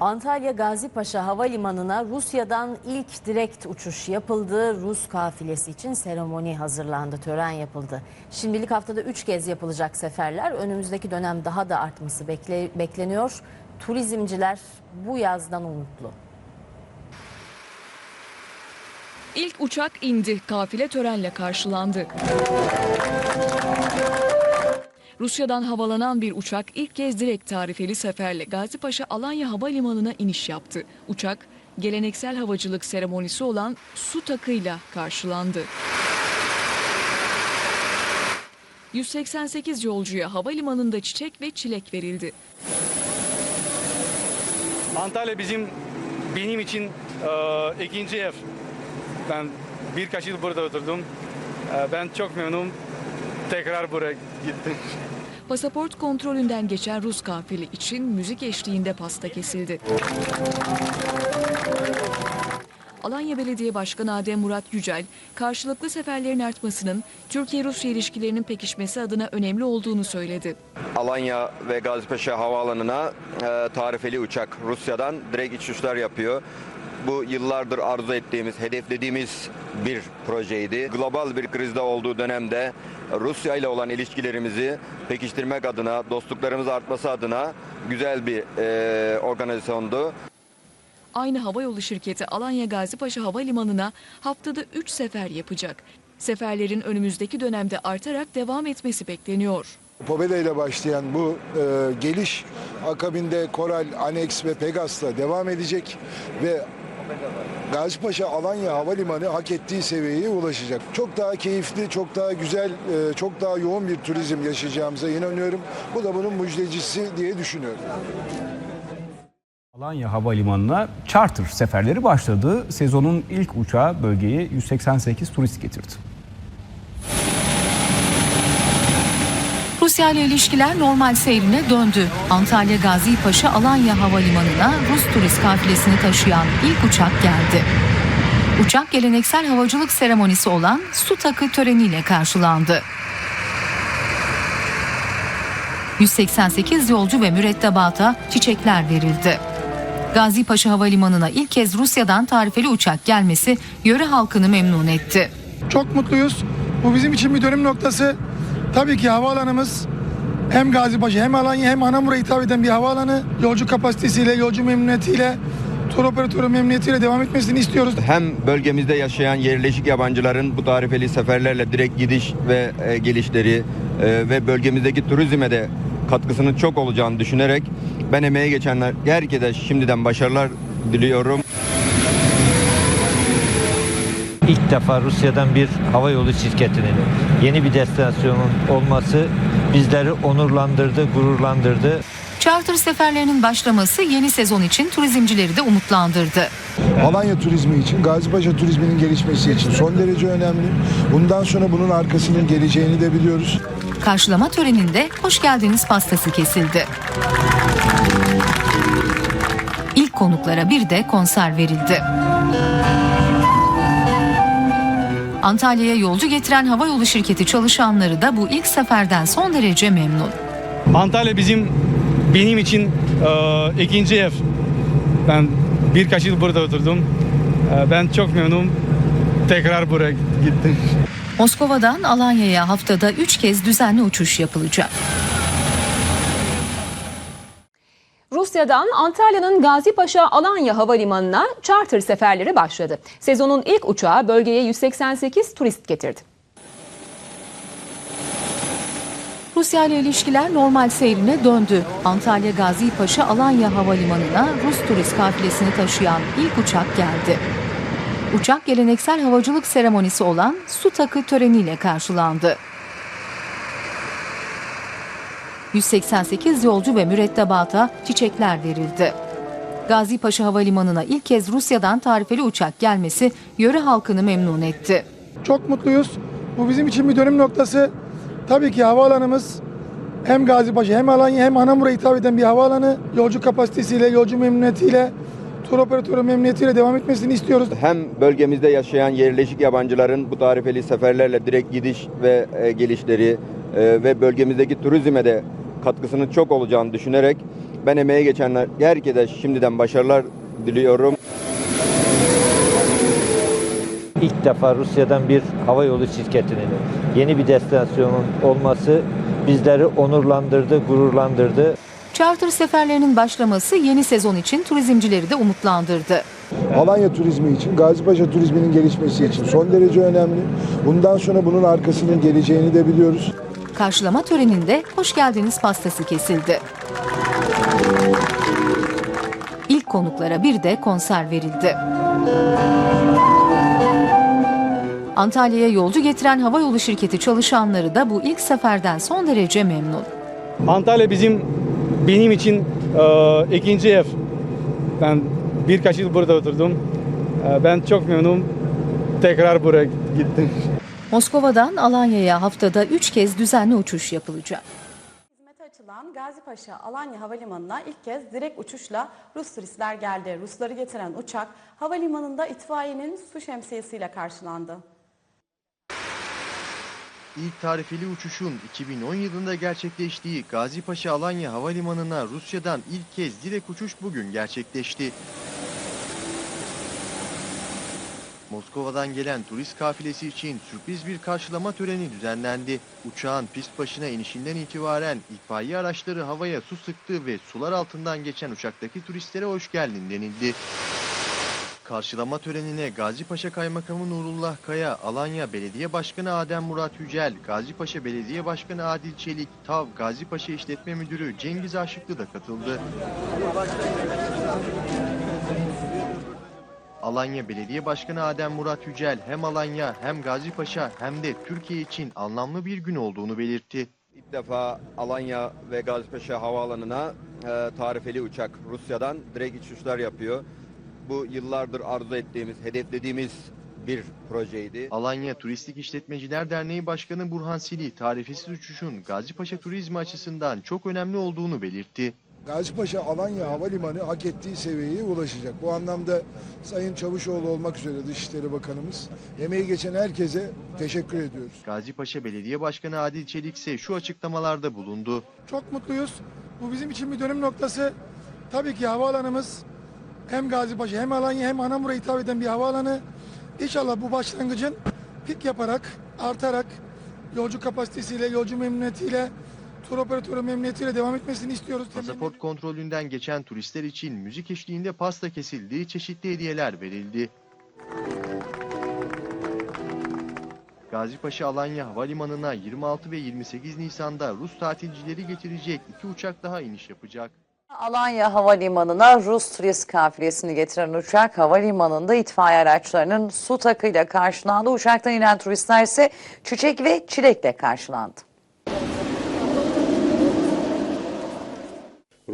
Antalya Gazi Paşa Havalimanı'na Rusya'dan ilk direkt uçuş yapıldı. Rus kafilesi için seremoni hazırlandı, tören yapıldı. Şimdilik haftada 3 kez yapılacak seferler. Önümüzdeki dönem daha da artması bekle- bekleniyor. Turizmciler bu yazdan umutlu. İlk uçak indi, kafile törenle karşılandı. Rusya'dan havalanan bir uçak ilk kez direkt tarifeli seferle Gazipaşa Alanya Havalimanı'na iniş yaptı. Uçak geleneksel havacılık seremonisi olan su takıyla karşılandı. 188 yolcuya havalimanında çiçek ve çilek verildi. Antalya bizim benim için e, ikinci ev. Ben birkaç yıl burada oturdum. E, ben çok memnunum. Tekrar buraya gittim. Pasaport kontrolünden geçen Rus kafili için müzik eşliğinde pasta kesildi. Alanya Belediye Başkanı Adem Murat Yücel, karşılıklı seferlerin artmasının Türkiye-Rusya ilişkilerinin pekişmesi adına önemli olduğunu söyledi. Alanya ve Gazipaşa Havaalanı'na e, tarifeli uçak Rusya'dan direkt uçuşlar yapıyor. Bu yıllardır arzu ettiğimiz, hedeflediğimiz bir projeydi. Global bir krizde olduğu dönemde Rusya ile olan ilişkilerimizi pekiştirmek adına, dostluklarımız artması adına güzel bir e, organizasyondu. Aynı havayolu şirketi Alanya Gazipaşa Havalimanı'na haftada 3 sefer yapacak. Seferlerin önümüzdeki dönemde artarak devam etmesi bekleniyor. Pobeda ile başlayan bu e, geliş akabinde Koral, Annex ve Pegas'la devam edecek ve Gazipaşa Alanya Havalimanı hak ettiği seviyeye ulaşacak. Çok daha keyifli, çok daha güzel, e, çok daha yoğun bir turizm yaşayacağımıza inanıyorum. Bu da bunun müjdecisi diye düşünüyorum. Alanya Havalimanı'na charter seferleri başladı. Sezonun ilk uçağı bölgeye 188 turist getirdi. Rusya ile ilişkiler normal seyrine döndü. Antalya Gazi Paşa Alanya Havalimanı'na Rus turist kafilesini taşıyan ilk uçak geldi. Uçak geleneksel havacılık seremonisi olan su takı töreniyle karşılandı. 188 yolcu ve mürettebata çiçekler verildi. Gazi Paşa Havalimanı'na ilk kez Rusya'dan tarifeli uçak gelmesi yöre halkını memnun etti. Çok mutluyuz. Bu bizim için bir dönüm noktası. Tabii ki havaalanımız hem Gazipaşa hem Alanya hem Anamur'a hitap eden bir havaalanı. Yolcu kapasitesiyle, yolcu memnuniyetiyle, tur operatörü memnuniyetiyle devam etmesini istiyoruz. Hem bölgemizde yaşayan yerleşik yabancıların bu tarifeli seferlerle direkt gidiş ve e, gelişleri e, ve bölgemizdeki turizme de katkısının çok olacağını düşünerek ben emeğe geçenler herkese şimdiden başarılar diliyorum. İlk defa Rusya'dan bir havayolu şirketinin yeni bir destinasyonun olması bizleri onurlandırdı, gururlandırdı. Charter seferlerinin başlaması yeni sezon için turizmcileri de umutlandırdı. Alanya turizmi için, Gazipaşa turizminin gelişmesi için son derece önemli. Bundan sonra bunun arkasının geleceğini de biliyoruz. Karşılama töreninde hoş geldiniz pastası kesildi. İlk konuklara bir de konser verildi. Antalya'ya yolcu getiren havayolu şirketi çalışanları da bu ilk seferden son derece memnun. Antalya bizim benim için e, ikinci ev. Ben birkaç yıl burada oturdum. E, ben çok memnunum. Tekrar buraya gittim. Moskova'dan Alanya'ya haftada 3 kez düzenli uçuş yapılacak. Rusya'dan Antalya'nın Gazipaşa Alanya Havalimanı'na charter seferleri başladı. Sezonun ilk uçağı bölgeye 188 turist getirdi. Rusya ile ilişkiler normal seyrine döndü. Antalya Gazi Paşa Alanya Havalimanı'na Rus turist kafilesini taşıyan ilk uçak geldi. Uçak geleneksel havacılık seremonisi olan su takı töreniyle karşılandı. 188 yolcu ve mürettebata çiçekler verildi. Gazi Paşa Havalimanı'na ilk kez Rusya'dan tarifeli uçak gelmesi yöre halkını memnun etti. Çok mutluyuz. Bu bizim için bir dönüm noktası. Tabii ki havaalanımız hem Gazipaşa hem Alanya hem Anamur'a hitap eden bir havaalanı. Yolcu kapasitesiyle, yolcu memnuniyetiyle, tur operatörü memnuniyetiyle devam etmesini istiyoruz. Hem bölgemizde yaşayan yerleşik yabancıların bu tarifeli seferlerle direkt gidiş ve e, gelişleri e, ve bölgemizdeki turizme de katkısının çok olacağını düşünerek Ben emeğe geçenler herkese şimdiden başarılar diliyorum. İlk defa Rusya'dan bir hava yolu şirketinin yeni bir destinasyonun olması bizleri onurlandırdı, gururlandırdı. Charter seferlerinin başlaması yeni sezon için turizmcileri de umutlandırdı. Alanya turizmi için, Gazipaşa turizminin gelişmesi için son derece önemli. Bundan sonra bunun arkasının geleceğini de biliyoruz. Karşılama töreninde hoş geldiniz pastası kesildi. İlk konuklara bir de konser verildi. Antalya'ya yolcu getiren havayolu şirketi çalışanları da bu ilk seferden son derece memnun. Antalya bizim benim için e, ikinci ev. Ben birkaç yıl burada oturdum. E, ben çok memnunum. Tekrar buraya gittim. Moskova'dan Alanya'ya haftada 3 kez düzenli uçuş yapılacak. Hizmete açılan Gazipaşa Alanya Havalimanı'na ilk kez direkt uçuşla Rus turistler geldi. Rusları getiren uçak havalimanında itfaiyenin su şemsiyesiyle karşılandı. İlk tarifeli uçuşun 2010 yılında gerçekleştiği Gazipaşa Alanya Havalimanı'na Rusya'dan ilk kez direkt uçuş bugün gerçekleşti. Moskova'dan gelen turist kafilesi için sürpriz bir karşılama töreni düzenlendi. Uçağın pist başına inişinden itibaren itfaiye araçları havaya su sıktı ve sular altından geçen uçaktaki turistlere hoş geldin denildi. Karşılama törenine Gazipaşa Kaymakamı Nurullah Kaya, Alanya Belediye Başkanı Adem Murat Yücel, Gazipaşa Belediye Başkanı Adil Çelik, TAV Gazipaşa İşletme Müdürü Cengiz Aşıklı da katıldı. Alanya Belediye Başkanı Adem Murat Yücel hem Alanya hem Gazipaşa hem de Türkiye için anlamlı bir gün olduğunu belirtti. İlk defa Alanya ve Gazipaşa Havaalanı'na e, tarifeli uçak Rusya'dan direkt uçuşlar yapıyor. Bu yıllardır arzu ettiğimiz, hedeflediğimiz bir projeydi. Alanya Turistik İşletmeciler Derneği Başkanı Burhan Sili, tarifesiz uçuşun Gazipaşa turizmi açısından çok önemli olduğunu belirtti. Gazipaşa Alanya Havalimanı hak ettiği seviyeye ulaşacak. Bu anlamda Sayın Çavuşoğlu olmak üzere Dışişleri Bakanımız emeği geçen herkese teşekkür ediyoruz. Gazipaşa Belediye Başkanı Adil Çelik ise şu açıklamalarda bulundu. Çok mutluyuz. Bu bizim için bir dönüm noktası. Tabii ki havaalanımız hem Gazipaşa hem Alanya hem Anamur'a hitap eden bir havaalanı. İnşallah bu başlangıcın pik yaparak, artarak yolcu kapasitesiyle, yolcu memnuniyetiyle, tur operatörü memnuniyetiyle devam etmesini istiyoruz. Pasaport kontrolünden geçen turistler için müzik eşliğinde pasta kesildi, çeşitli hediyeler verildi. Gazipaşa Alanya Havalimanı'na 26 ve 28 Nisan'da Rus tatilcileri getirecek iki uçak daha iniş yapacak. Alanya Havalimanı'na Rus turist kafilesini getiren uçak havalimanında itfaiye araçlarının su takıyla karşılandı. Uçaktan inen turistler ise çiçek ve çilekle karşılandı.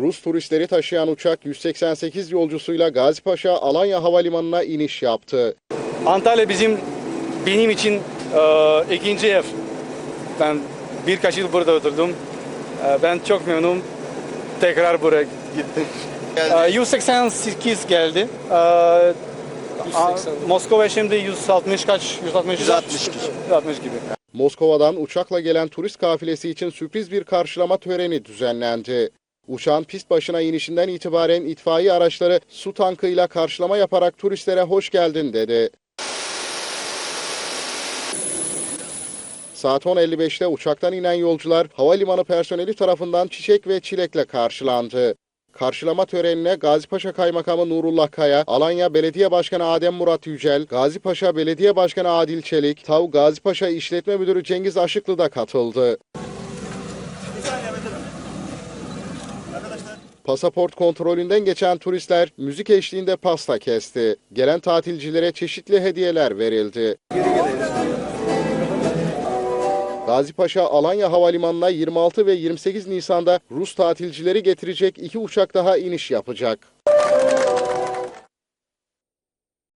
Rus turistleri taşıyan uçak 188 yolcusuyla Gazipaşa Alanya Havalimanı'na iniş yaptı. Antalya bizim benim için e, ikinci ev. Ben birkaç yıl burada oturdum. E, ben çok memnunum. Tekrar buraya gittim. E, 188 geldi. E, a- Moskova şimdi 160 kaç? 160 160 160 gibi. Moskova'dan uçakla gelen turist kafilesi için sürpriz bir karşılama töreni düzenlendi. Uçağın pist başına inişinden itibaren itfaiye araçları su tankıyla karşılama yaparak turistlere hoş geldin dedi. Saat 10.55'te uçaktan inen yolcular havalimanı personeli tarafından çiçek ve çilekle karşılandı. Karşılama törenine Gazipaşa Kaymakamı Nurullah Kaya, Alanya Belediye Başkanı Adem Murat Yücel, Gazipaşa Belediye Başkanı Adil Çelik, TAV Gazipaşa İşletme Müdürü Cengiz Aşıklı da katıldı. Pasaport kontrolünden geçen turistler müzik eşliğinde pasta kesti. Gelen tatilcilere çeşitli hediyeler verildi. Gazipaşa Alanya Havalimanı'na 26 ve 28 Nisan'da Rus tatilcileri getirecek iki uçak daha iniş yapacak.